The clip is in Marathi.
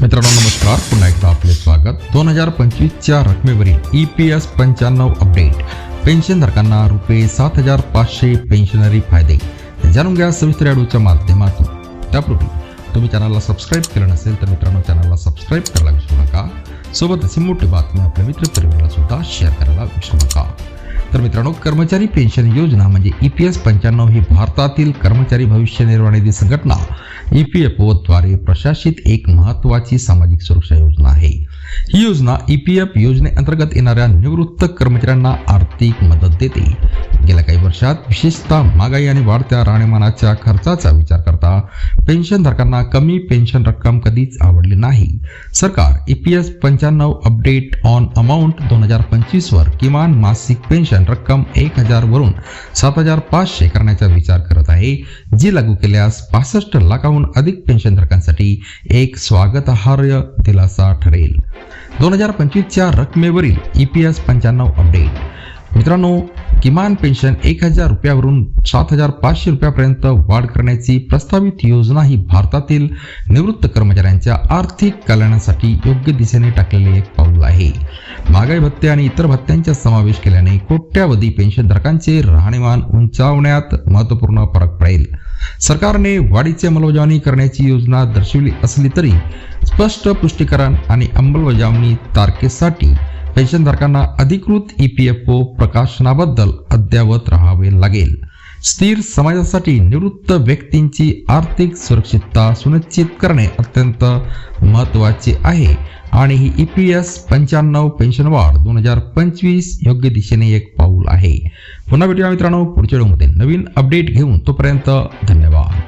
मित्रांनो नमस्कार. पुन्हा एकदा आपले स्वागत. दोन हजार पंचवीसच्या रकमेवरील ई पी एस पंच्याण्णव अपडेट पेन्शनधारकांना रुपये सात हजार पाचशे पेन्शनरी फायदे. जाणून घ्या सविस्तर ॲडूच्या माध्यमातून. त्यापूर्वी तुम्ही चॅनलला सबस्क्राईब केलं नसेल तर मित्रांनो चॅनलला सबस्क्राईब करायला विसरू नका. सोबतच मोठी बातमी आपल्या मित्रपरिवाराला सुद्धा शेअर करायला विसरू नका. तर मित्रांनो कर्मचारी पेन्शन योजना म्हणजे ई पी एस पंच्याण्णव ही भारतातील कर्मचारी भविष्य निर्वाह निधी संघटना ई पी एफ ओद्वारे प्रशासित एक महत्वाची सामाजिक सुरक्षा योजना आहे. ही योजना ई पी एफ योजनेअंतर्गत येणाऱ्या निवृत्त कर्मचाऱ्यांना आर्थिक मदत देते. गेल्या काही वर्षात विशेषतः महागाई आणि वाढत्या राहणीमानाच्या खर्चाचा विचार करता पेन्शनधारकांना कमी पेन्शन रक्कम कधीच आवडली नाही. सरकार ई पी एस पंच्याण्णव अपडेट ऑन अमाऊंट दोन हजार पंचवीसवर किमान मासिक पेन्शन रक्कम एक हजारवरून सात हजार पाचशे करण्याचा विचार करत आहे जी लागू केल्यास पासष्ट लाखाहून अधिक पेन्शनधारकांसाठी एक स्वागतार्ह दिलासा ठरेल. दोन हजार पंचवीसच्या रकमेवरील ई पी एस पंच्याण्णव अपडेट. मित्रांनो किमान पेन्शन एक हजार रुपयावरून सात हजार पाचशे रुपयापर्यंत वाढ करण्याची प्रस्तावित योजना ही भारतातील निवृत्त कर्मचाऱ्यांच्या आर्थिक कल्याणासाठी योग्य दिशेने टाकलेले एक पाऊल आहे. महागाई भत्ते आणि इतर भत्त्यांचा समावेश केल्याने कोट्यावधी पेन्शनधारकांचे राहणीमान उंचावण्यात महत्त्वपूर्ण फरक पडेल. सरकारने वाढीची अंमलबजावणी करण्याची योजना दर्शवली असली तरी स्पष्ट पुष्टीकरण आणि अंमलबजावणी तारखेसाठी पेन्शनधारकांना अधिकृत ई पी एफ ओ प्रकाशनाबद्दल अद्ययावत राहावे लागेल स्थिर समाजासाठी निवृत्त व्यक्तींची आर्थिक सुरक्षितता सुनिश्चित करणे अत्यंत महत्त्वाचे आहे आणि ही ई पी एस पंच्याण्णव पेन्शन वाढ दोन हजार पंचवीस योग्य दिशेने एक पाऊल आहे पुन्हा भेटूया मित्रांनो पुढच्या व्हिडिओमध्ये नवीन अपडेट घेऊन तोपर्यंत धन्यवाद